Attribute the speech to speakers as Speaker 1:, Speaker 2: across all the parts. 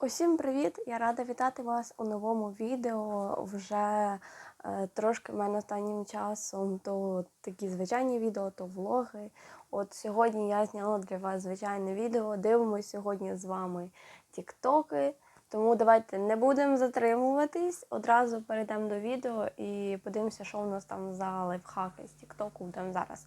Speaker 1: Усім привіт! Я рада вітати вас у новому відео. Вже е, трошки в мене останнім часом то такі звичайні відео, то влоги. От сьогодні я зняла для вас звичайне відео. Дивимося сьогодні з вами тіктоки. Тому давайте не будемо затримуватись. Одразу перейдемо до відео і подивимося, що у нас там за лайфхаки з тіктоку. Будемо зараз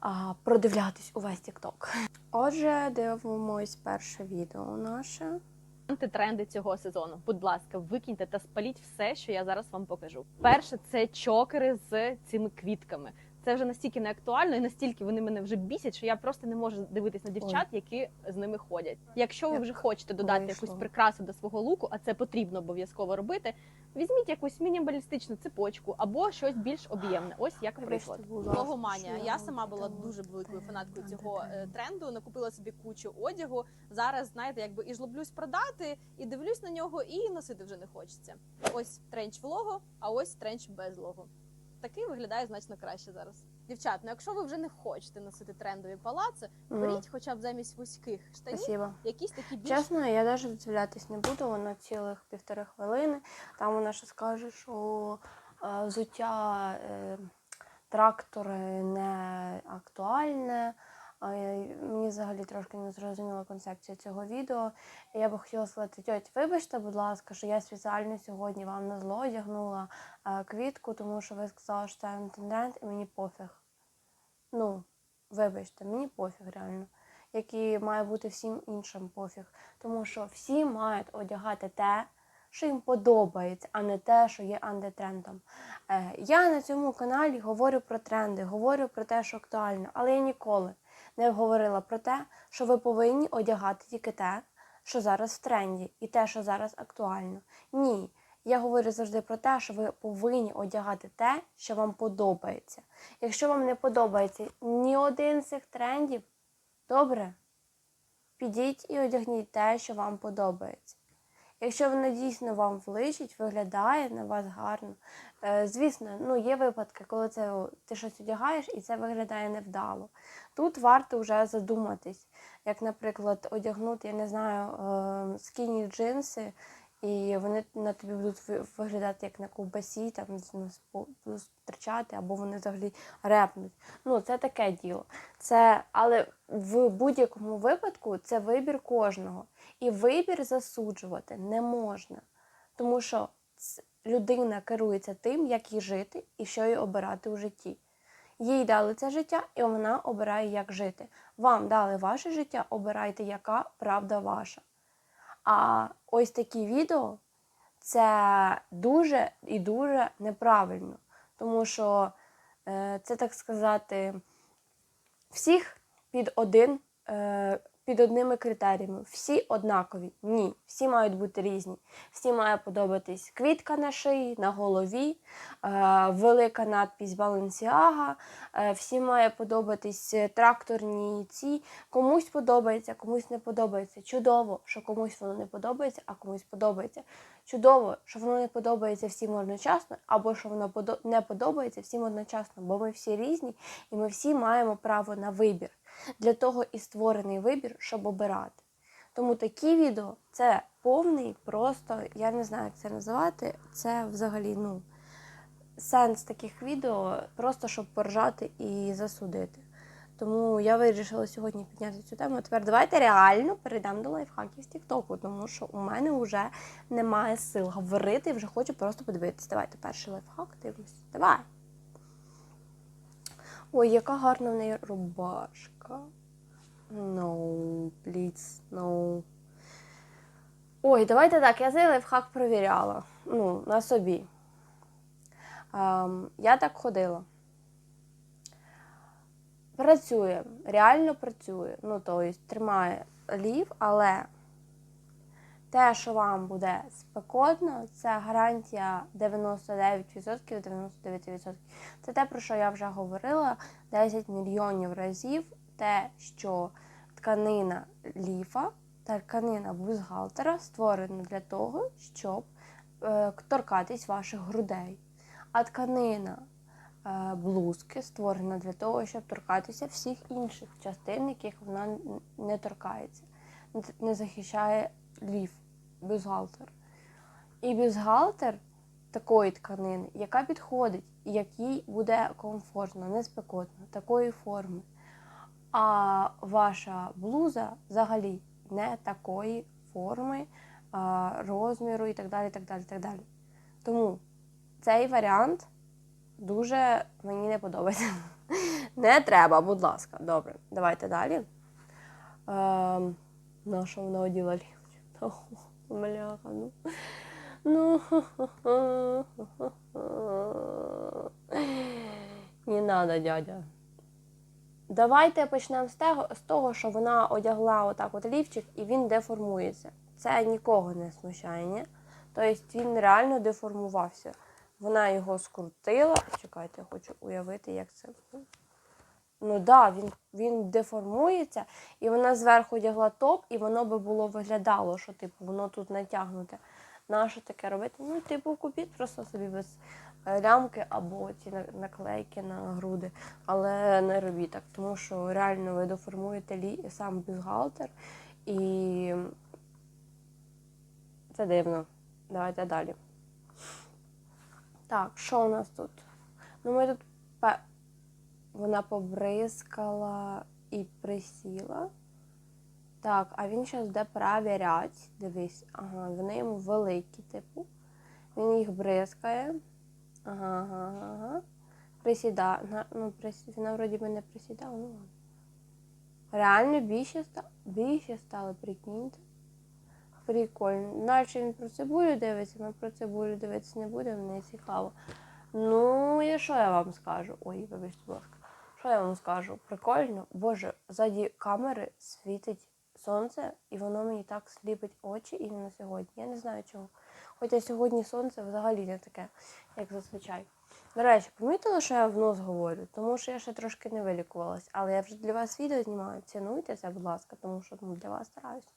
Speaker 1: а, продивлятись увесь тікток. Отже, дивимось перше відео наше.
Speaker 2: Антитренди цього сезону. Будь ласка, викиньте та спаліть все, що я зараз вам покажу. Перше, це чокери з цими квітками. Це вже настільки не актуально і настільки вони мене вже бісять, що я просто не можу дивитись на дівчат, які з ними ходять. Якщо ви вже хочете додати якусь прикрасу до свого луку, а це потрібно обов'язково робити. Візьміть якусь мінімалістичну цепочку або щось більш об'ємне. Ось як приклад.
Speaker 3: Логоманія. Я сама була дуже великою фанаткою цього е, тренду. Накупила собі кучу одягу. Зараз, знаєте, якби і жлоблюсь продати, і дивлюсь на нього, і носити вже не хочеться. Ось тренч в лого, а ось тренч без лого. Такий виглядає значно краще зараз. Дівчат, ну якщо ви вже не хочете носити трендові палаци, беріть хоча б замість вузьких штанів
Speaker 1: Спасибо.
Speaker 3: якісь такі більш
Speaker 1: Чесно, я навіть віддивлятись не буду, воно цілих півтори хвилини. Там вона ще скаже, що е, взуття е, трактори не актуальне. Мені взагалі трошки не зрозуміла концепція цього відео. Я би хотіла сказати, тьоть, вибачте, будь ласка, що я спеціально сьогодні вам на зло одягнула е, квітку, тому що ви сказали, що це антитренд, і мені пофіг. Ну, вибачте, мені пофіг реально. Як і має бути всім іншим пофіг. Тому що всі мають одягати те, що їм подобається, а не те, що є антитрендом. Е, я на цьому каналі говорю про тренди, говорю про те, що актуально, але я ніколи не говорила про те, що ви повинні одягати тільки те, що зараз в тренді, і те, що зараз актуально. Ні. Я говорю завжди про те, що ви повинні одягати те, що вам подобається. Якщо вам не подобається ні один з цих трендів, добре, підіть і одягніть те, що вам подобається. Якщо воно дійсно вам вличить, виглядає на вас гарно. Е, звісно, ну є випадки, коли це ти щось одягаєш і це виглядає невдало. Тут варто вже задуматись, як, наприклад, одягнути, я не знаю, е, скіні джинси, і вони на тобі будуть виглядати як на ковбасі, там ну, будуть стирчати, або вони взагалі репнуть. Ну, це таке діло. Це, але в будь-якому випадку це вибір кожного. І вибір засуджувати не можна. Тому що людина керується тим, як їй жити і що їй обирати у житті. Їй дали це життя, і вона обирає, як жити. Вам дали ваше життя, обирайте, яка правда ваша. А ось такі відео це дуже і дуже неправильно. Тому що е, це, так сказати, всіх під один. Е, під одними критеріями. Всі однакові. Ні, всі мають бути різні. Всі має подобатись квітка на шиї, на голові, е, велика надпись Баленсіага. Е, всі має подобатись тракторні ці. Комусь подобається, комусь не подобається. Чудово, що комусь воно не подобається, а комусь подобається. Чудово, що воно не подобається всім одночасно, або що воно не подобається всім одночасно, бо ми всі різні і ми всі маємо право на вибір. Для того і створений вибір, щоб обирати. Тому такі відео це повний, просто, я не знаю, як це називати. Це взагалі, ну, сенс таких відео, просто щоб поржати і засудити. Тому я вирішила сьогодні підняти цю тему. Тепер давайте реально перейдемо до лайфхаків з Тіктоку, тому що у мене вже немає сил говорити, вже хочу просто подивитися. Давайте перший лайфхак дивимось. Давай. Ой, яка гарна в неї рубашка. No, please, no. Ой, давайте так, я цей лайфхак перевіряла. Ну, на собі. Ем, я так ходила. Працює, реально працює. Ну, тобто, тримає лів, але те, що вам буде спекотно, це гарантія 99%, 99%. Це те, про що я вже говорила 10 мільйонів разів. Те, що тканина ліфа та тканина бюстгальтера створена для того, щоб е, торкатись ваших грудей. А тканина е, блузки створена для того, щоб торкатися всіх інших частин, яких вона не торкається, не захищає ліф. Бюстгальтер. І бюстгальтер такої тканини, яка підходить, і якій буде комфортно, не спекотно, такої форми. А ваша блуза взагалі не такої форми, розміру і так далі. так далі, так далі. Тому цей варіант дуже мені не подобається. Не треба, будь ласка. Добре, давайте далі. Ем, на що вона оділа лівчик? Бляха, ну. Ну. Не надо, дядя. Давайте почнемо з того, що вона одягла отак от лівчик і він деформується. Це нікого не смущає, ні? Тобто він реально деформувався. Вона його скрутила. Чекайте, я хочу уявити, як це. Ну да, він, він деформується, і вона зверху одягла топ, і воно би було виглядало, що типу воно тут натягнуте. Нащо таке робити? Ну, типу, купіть просто собі без е, лямки або ці наклейки на груди. Але не робіть так, тому що реально ви деформуєте лі... сам бюстгальтер і це дивно. Давайте далі. Так, що у нас тут? Ну, ми тут вона побризкала і присіла. Так, а він зараз буде перевіряти. Дивись, ага, вони йому великі, типу. Він їх бризкає. Ага, ага, ага, ага. Присіда. на- Ну, присі... Вона вроді би не присідала, ну ладно. Реально більше, ста... більше стало, прикиньте. Прикольно. Далі він про цибулю дивиться, ми про цибулю дивитися не будемо, не цікаво. Ну, і що я вам скажу? Ой, вибачте, будь ласка. Що я вам скажу? Прикольно. Боже, ззаді камери світить сонце, і воно мені так сліпить очі іменно сьогодні. Я не знаю чому. Хоча сьогодні сонце взагалі не таке, як зазвичай. До речі, помітила, що я в нос говорю, тому що я ще трошки не вилікувалась, але я вже для вас відео знімаю. Цінуйте це, будь ласка, тому що ну, для вас стараюсь.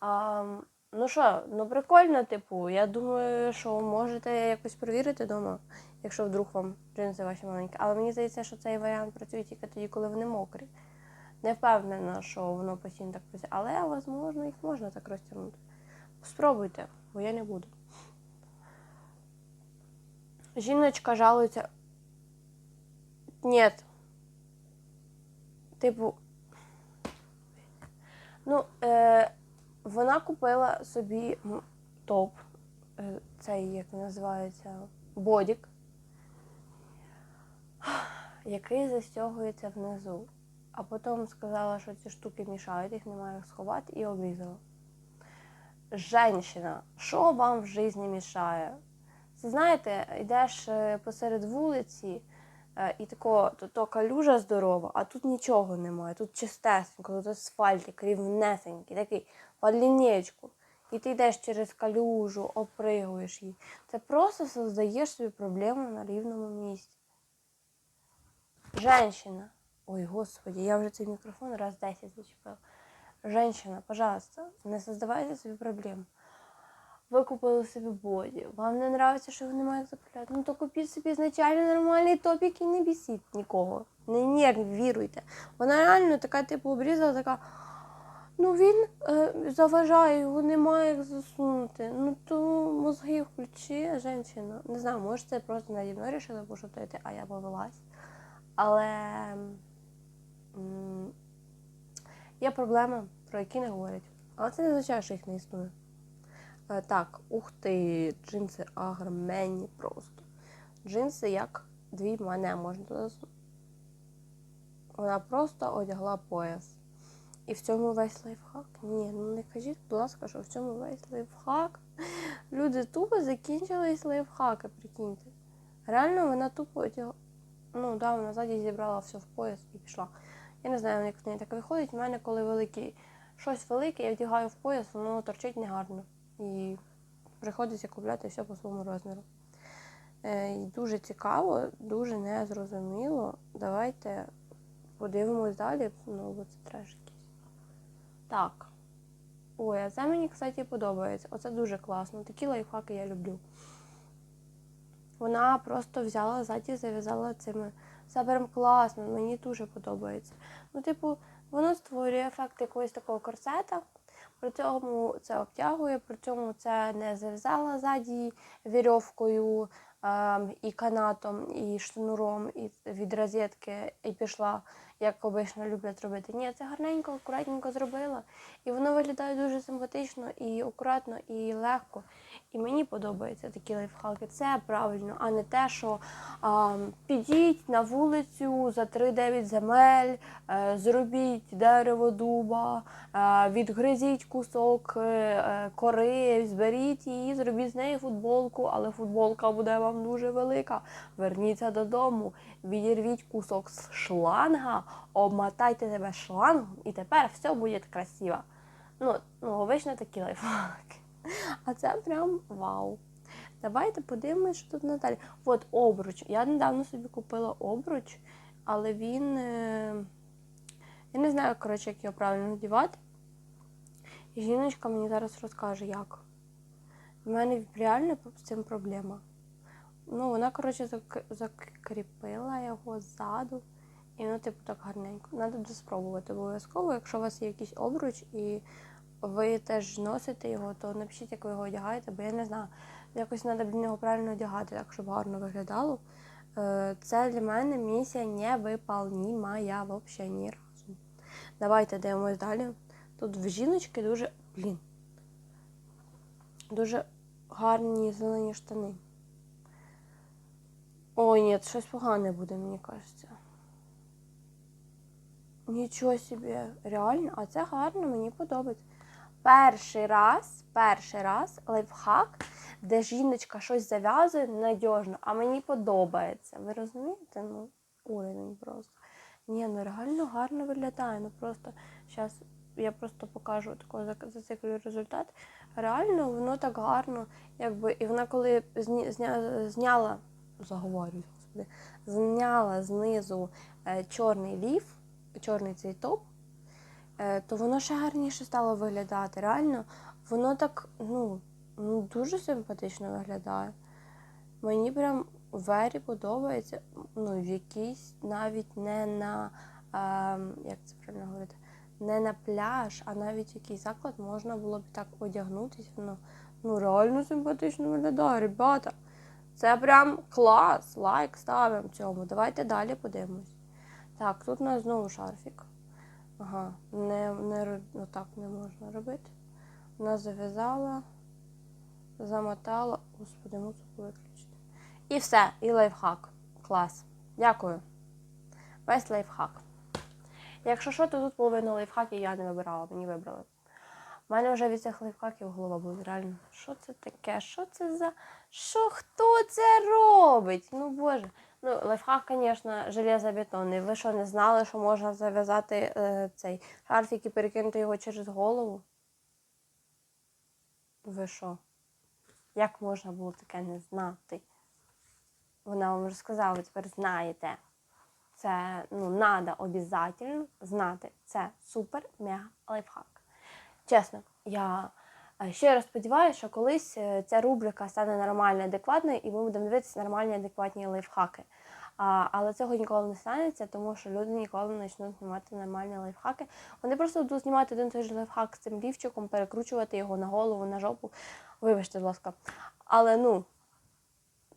Speaker 1: А, ну що, ну прикольно, типу, я думаю, що можете якось перевірити вдома, якщо вдруг вам джинси ваші маленькі. Але мені здається, що цей варіант працює тільки тоді, коли вони мокрі. Не впевнена, що воно постійно так працює, але, можливо, їх можна так розтягнути. Спробуйте, бо я не буду. Жіночка жалується. Ні. Типу. Ну, е, вона купила собі топ, е, цей, як називається, бодік, який застягується внизу. А потім сказала, що ці штуки мішають, їх немає як сховати, і обрізала. Женщина, що вам в житті мішає? Це знаєте, йдеш е, посеред вулиці, е, і тако, то, то калюжа здорова, а тут нічого немає. Тут чистесенько, тут асфальтик, рівнесенький, такий по лінієчку. І ти йдеш через калюжу, опригуєш її. Це просто создаєш собі проблему на рівному місці. Женщина. Ой, господи, я вже цей мікрофон раз 10 зачепила. Женщина, пожалуйста, не создавайте собі проблем. Ви купили собі боді, вам не подобається, що ви не маєте заправляти. Ну то купіть собі ізначально нормальний топ, який не бісить нікого. Не нервіруйте. Вона реально така, типу, обрізала, така. Ну він е, заважає, його немає як засунути. Ну то мозги включи, жінка. Не знаю, може це просто наді мною рішили пошутити, а я повелась. Але є проблеми, про які не говорять. Але це не означає, що їх не існує. Е, Так, ух ти, джинси агроменні просто. Джинси як дві мене можна. Вона просто одягла пояс. І в цьому весь лайфхак? Ні, ну не кажіть, будь ласка, що в цьому весь лайфхак. Люди тупо закінчились лайфхаки, прикиньте. Реально вона тупо одягла. Ну, да, вона ззаді зібрала все в пояс і пішла. Я не знаю, як в неї так виходить. У мене, коли великий щось велике, я вдягаю в пояс, воно торчить негарно. І приходиться купляти все по своєму розміру. Е, і дуже цікаво, дуже незрозуміло. Давайте подивимось далі, ну бо це треш якийсь. Так. Ой, а це мені, кстати, подобається. Оце дуже класно. Такі лайфхаки я люблю. Вона просто взяла ззаді, зав'язала цими. Це класно, мені дуже подобається. Ну, типу, воно створює ефект якогось такого корсета. При цьому це обтягує, при цьому це не зав'язала ззаді вірьовкою е і канатом, і шнуром, і від розетки, і пішла, як обично люблять робити. Ні, це гарненько, акуратненько зробила. І воно виглядає дуже симпатично і акуратно, і легко. І мені подобаються такі лайфхаки. Це правильно, а не те, що а, підіть на вулицю за 3-9 земель, е, зробіть дерево дуба, е, відгризіть кусок е, е, кори, зберіть її, зробіть з неї футболку, але футболка буде вам дуже велика. Верніться додому, відірвіть кусок з шланга, обмотайте себе шлангом, і тепер все буде красиво. Ну, ну обично такі лайфхаки. А це прям вау. Давайте подивимось, що тут надалі. От обруч. Я недавно собі купила обруч, але він. е, Я не знаю, коротше, як його правильно надівати. І жіночка мені зараз розкаже, як. В мене реально з цим проблема. Ну, вона, коротше, закріпила його ззаду. І воно, типу, так гарненько. Треба спробувати обов'язково. Якщо у вас є якийсь обруч і ви теж носите його, то напишіть, як ви його одягаєте, бо я не знаю. Якось треба для нього правильно одягати, так щоб гарно виглядало. Е, Це для мене місія не невиполнима взагалі ні разу. Давайте дивимось далі. Тут в жіночки дуже. Блін. Дуже гарні зелені штани. Ой, ні, щось погане буде, мені кажеться. Нічого собі, реально, а це гарно, мені подобається. Перший раз, перший раз лайфхак, де жіночка щось зав'язує надіжно, а мені подобається. Ви розумієте? Ну, уровень просто. Ні, ну реально гарно виглядає. Ну просто зараз я просто покажу тако зак- зациклюю результат. Реально воно так гарно, якби, і вона коли зні, зня, зняла, заговорюю, господи, зняла знизу е, чорний ліф, чорний цей топ, е, то воно ще гарніше стало виглядати. Реально, воно так ну, ну, дуже симпатично виглядає. Мені прям вері подобається, ну, в якийсь навіть не на, ем, як це правильно говорити, не на пляж, а навіть якийсь заклад можна було б так одягнутися. Воно ну, реально симпатично виглядає, ребята. Це прям клас, лайк ставимо цьому. Давайте далі подивимось. Так, тут у нас знову шарфік. Ага, не, не, ну, так не можна робити. Вона зав'язала, замотала. Господи, музику виключити. І все, і лайфхак. Клас. Дякую. Весь лайфхак. Якщо що, то тут половину лайфхаків я не вибирала, мені вибрали. У мене вже від цих лайфхаків голова буде реально. Що це таке? Що це за. Що хто це робить? Ну боже. Ну, лайфхак, звісно, железобетонний. Ви що не знали, що можна зав'язати е, цей шарфік і перекинути його через голову? Ви що? Як можна було таке не знати? Вона вам розказала, ви тепер знаєте. Це ну, надо обов'язково знати. Це супер мега лайфхак. Чесно, я е, щиро сподіваюся, що колись е, ця рубрика стане нормально адекватною, і ми будемо дивитися нормальні адекватні лайфхаки. А, але цього ніколи не станеться, тому що люди ніколи не почнуть знімати нормальні лайфхаки. Вони просто будуть знімати один той же лайфхак з цим лівчиком, перекручувати його на голову, на жопу. Вибачте, будь ласка. Але ну,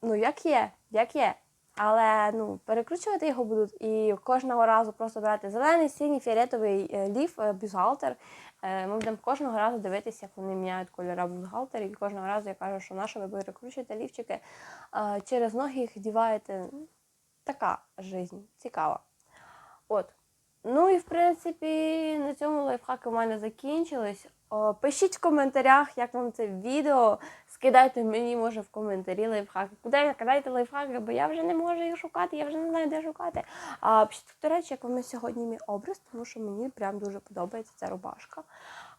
Speaker 1: ну як є, як є. Але ну, перекручувати його будуть і кожного разу просто брати зелений, синій, фіолетовий е, ліф, е, бюстгальтер. Е, Ми будемо кожного разу дивитися, як вони міняють кольори бюстгальтерів. І кожного разу я кажу, що наше ви перекручуєте лівчики, е, через ноги їх вдіваєте. Така жизнь, цікава. От. Ну і в принципі на цьому лайфхаки у мене закінчились. Пишіть в коментарях, як вам це відео. Скидайте мені, може, в коментарі лайфхаки. Куди кидайте лайфхаки, бо я вже не можу їх шукати, я вже не знаю, де шукати. А пишіть, до речі, як вам сьогодні мій образ, тому що мені прям дуже подобається ця рубашка.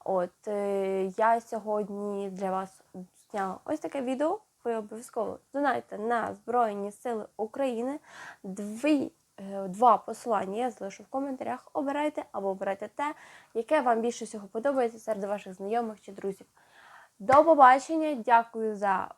Speaker 1: От е, я сьогодні для вас зняла ось таке відео. Ви обов'язково донайте на Збройні Сили України. Дві, е, два посилання я залишу в коментарях. Обирайте або обирайте те, яке вам більше всього подобається серед ваших знайомих чи друзів. До побачення, дякую за.